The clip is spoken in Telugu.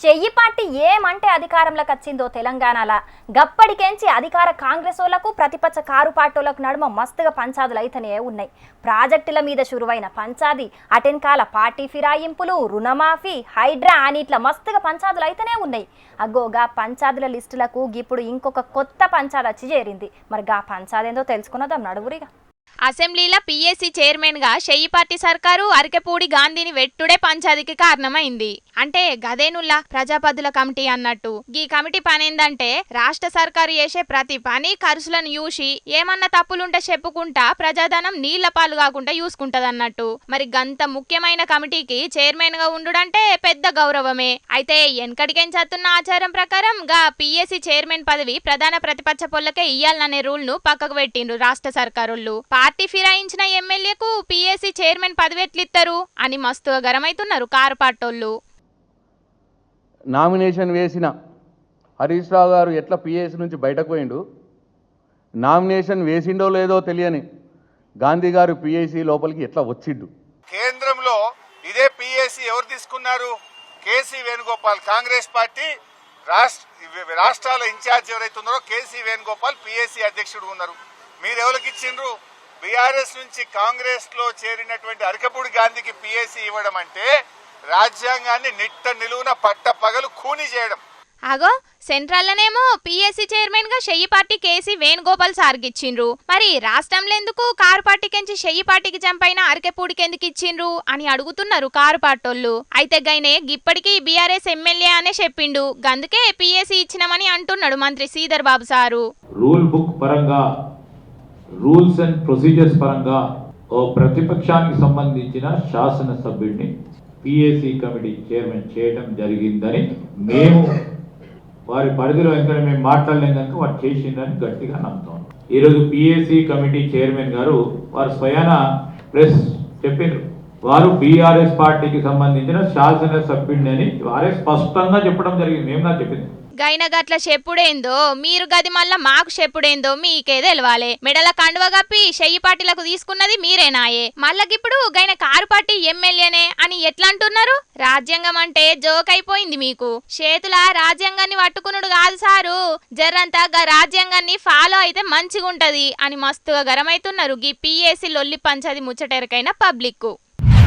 చెయ్యి పార్టీ ఏమంటే అధికారంలోకి వచ్చిందో తెలంగాణలో. గప్పడికెంచి అధికార కాంగ్రెస్ వాళ్ళకు ప్రతిపక్ష కారు పార్టీలకు నడుమ మస్తుగా పంచాదులు అయితేనే ఉన్నాయి. ప్రాజెక్టుల మీద షురువైన పంచాది అటెన్కాల పార్టీ ఫిరాయింపులు రుణమాఫీ హైడ్రా అని ఇట్లా మస్తుగా పంచాదులు అయితేనే ఉన్నాయి. అగ్గోగా పంచాదుల లిస్టులకు ఇప్పుడు ఇంకొక కొత్త పంచాది వచ్చి చేరింది. మరి గా పంచాదేందో తెలుసుకున్నదాం నడువురిగా. అసెంబ్లీలో పీఏసీ చైర్మన్గా పార్టీ సర్కారు అరకెపూడి గాంధీని వెట్టుడే పంచాదికి కారణమైంది. అంటే గదేనుల్లా ప్రజాపదుల కమిటీ అన్నట్టు. ఈ కమిటీ పని రాష్ట్ర సర్కారు చేసే ప్రతి పని ఖర్చులను చూసి ఏమన్నా తప్పులుంటే చెప్పుకుంటా ప్రజాధనం నీళ్ళ పాలు కాకుండా చూసుకుంటదన్నట్టు మరి గంత ముఖ్యమైన కమిటీకి చైర్మన్గా ఉండుడంటే పెద్ద గౌరవమే. అయితే వెనకడికెంచత్తున్న ఆచారం ప్రకారం గా పీఏసీ చైర్మన్ పదవి ప్రధాన ప్రతిపక్ష పొల్లకే ఇయ్యాలనే రూల్ను పక్కకు పెట్టిండ్రు రాష్ట్ర సర్కారులు. పార్టీ ఫిరాయించిన ఎమ్మెల్యేకు పీఏసీ చైర్మన్ పదవి ఎట్లిస్తారు అని మస్తుగా గరమైతున్నారు కారు పాటోళ్ళు నామినేషన్ వేసిన హరీష్ రావు గారు ఎట్లా పిఎస్ నుంచి బయటకు పోయిండు? నామినేషన్ వేసిండో లేదో తెలియని గాంధీ గారు పిఎస్సి లోపలికి ఎట్లా వచ్చిండు? కేంద్రంలో ఇదే పిఎస్సి ఎవరు తీసుకున్నారు? కేసీ వేణుగోపాల్ కాంగ్రెస్ పార్టీ రాష్ట్ర రాష్ట్రాల ఇన్ఛార్జ్ ఎవరైతే ఉన్నారో కేసీ వేణుగోపాల్ పిఎస్సి అధ్యక్షుడు ఉన్నారు. మీరు ఎవరికి ఇచ్చిండ్రు? బీఆర్ఎస్ నుంచి కాంగ్రెస్లో చేరినటువంటి అరకపూడి గాంధీకి పిఎస్సి ఇవ్వడం అంటే రాజ్యాంగాన్ని నిట్ట నిలువున పట్ట పగలు కూని చేయడం. అగో సెంట్రల్లోనేమో పీఎస్సీ చైర్మన్గా షెయ్యి పార్టీ కేసీ వేణుగోపాల్ సార్కి ఇచ్చిండ్రు మరి రాష్ట్రంలో ఎందుకు కారు పార్టీకెంచి షెయ్యి పార్టీకి చంపైన అరకెపూడికి ఎందుకు ఇచ్చిండ్రు అని అడుగుతున్నారు కారు పార్టోళ్ళు. అయితే గైనే ఇప్పటికీ బీఆర్ఎస్ ఎమ్మెల్యే అనే చెప్పిండు. గందుకే పీఎస్సీ ఇచ్చినామని అంటున్నాడు మంత్రి Sridhar Babu sir. Rule book పరంగా రూల్స్ అండ్ ప్రొసీజర్స్ పరంగా ఓ ప్రతిపక్షానికి సంబంధించిన శాసనసభ్యుడిని పిఏసీ కమిటీ చైర్మన్ చేయడం జరిగిందని మేము వారి పరిధిలో ఎక్కడ మేము మాట్లాడలేం కనుక వారు చేసిందని గట్టిగా నమ్ముతాం ఈరోజు పిఏసీ కమిటీ చైర్మన్ గారు వారు స్వయాన ప్రెస్ చెప్పినారు వారు బీఆర్ఎస్ పార్టీకి సంబంధించిన శాసనసభ్యుడిని అని వారే స్పష్టంగా చెప్పడం జరిగింది. మేము నాకు చెప్పింది. గైన గట్ల చెప్పుడేందో మీరు గది మళ్ళా మాకు చెప్పుడేందో మీకే తెలవాలి. మెడల కండువ కప్పి షెయ్యి పార్టీలకు తీసుకున్నది మీరేనాయే మళ్ళకిప్పుడు గైన కారు పార్టీ ఎమ్మెల్యేనే అని ఎట్లా అంటున్నారు రాజ్యాంగం అంటే జోక్ అయిపోయింది మీకు. చేతుల రాజ్యాంగాన్ని పట్టుకునుడు కాదు సారు. జర్రంతా గా రాజ్యాంగాన్ని ఫాలో అయితే మంచిగుంటది అని మస్తుగా గరమైతున్నారు గీ పిఏసి లొల్లి పంచది ముచ్చటెరకైన పబ్లిక్